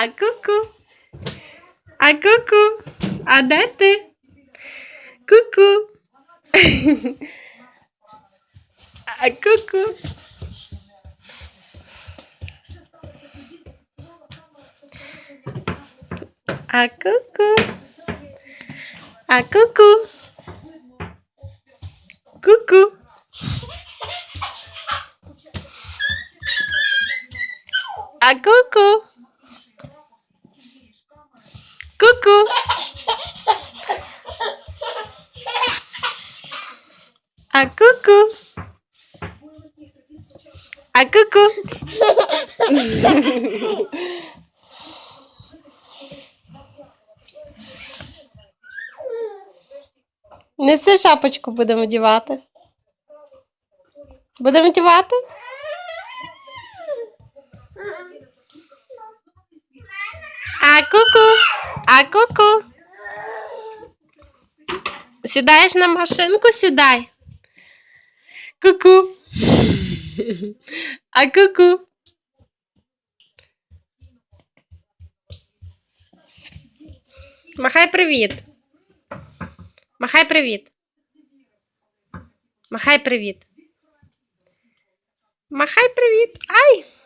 А ку-ку. А ку-ку. А де ти? Ку-ку. А ку-ку. А ку-ку. А ку-ку. Ку-ку. А ку-ку. Ку-ку. А ку-ку. А ку-ку. Неси шапочку будемо дівати. Будемо дівати? А ку-ку. А ку-ку. Сідаєш на машинку, сідай. Ку-ку. А ку-ку. Махай привіт. Махай привіт. Махай привіт. Махай привіт. Ай.